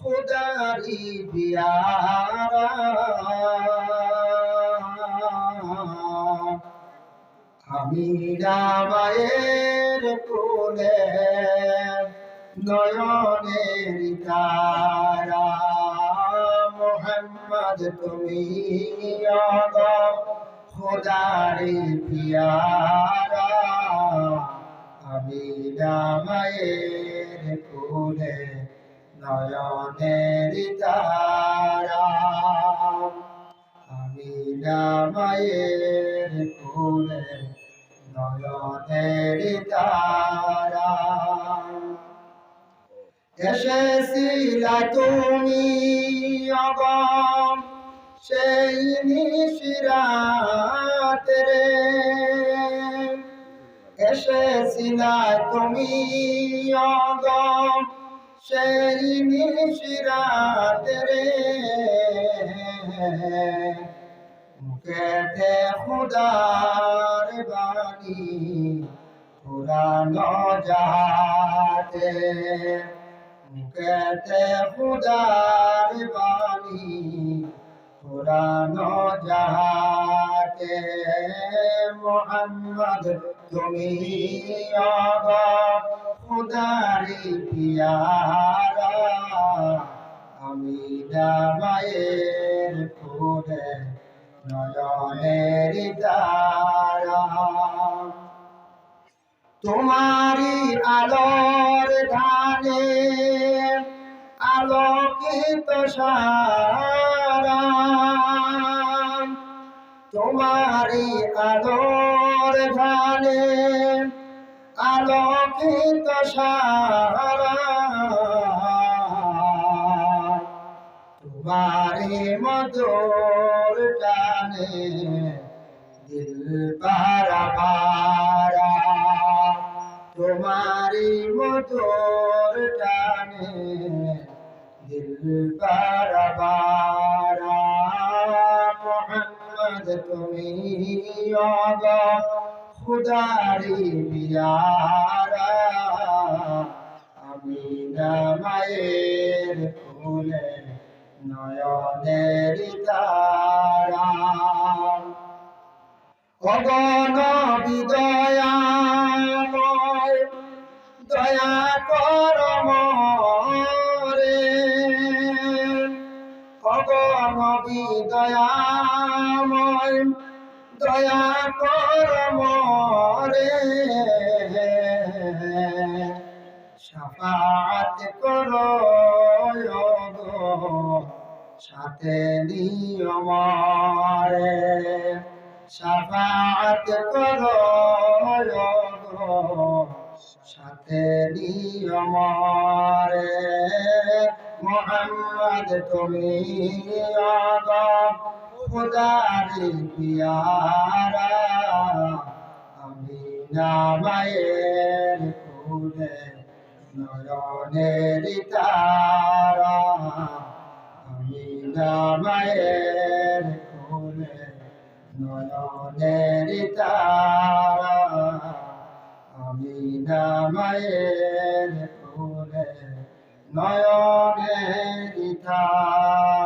খুদারি পিয়ারা আমি রামায়ের কোলে নয়নের তারা। মোহাম্মদ তুমি খোদারি পিয়ারা আমি রামায়ের কোলে নয়নের তারা। আমি রামায়ের কোলে নয়নের তারা। এসেছিলা তুমি অগম, সেই নিশিরাতে এসেছিলা তুমি অগম সেই নিশিরাতে রে মুখেতে খুদার বাণী, পুরানো যাতে মুখেতে খুদার বাণী, পুরানো যাতে মোহাম্মদ তুমি খুদারি পিয়ারা, আমি দামায়ের ফুলে নয়নের তারা তোমারি আলোর ধানে আলোকিত সারা তোমারি আলোর ধানে আলোকিত সারা। তোমারি মধুর টানে দিল পারা পারা তোমারি মধুর টানে দিল পারা পারা মোহাম্মদ, তুমি অগ। বিয়ারা মায়ের ফুলে নয়নের অগণ বিদয়াময় দয়া কর রে অগণ বিদয়াময় দয়া কর রে সাফাত করো সাথে নিয়মারে সাফাত করো সাথে নিয়মারে মোহাম্মদ তুমি আগ খুদারি পিয়ারা, আমি নামায়ের ফুলে নয়নের তারা, আমি নামায়ের ফুলে নয়নের তারা, আমি নামায়ের ফুলে নয়নের তারা।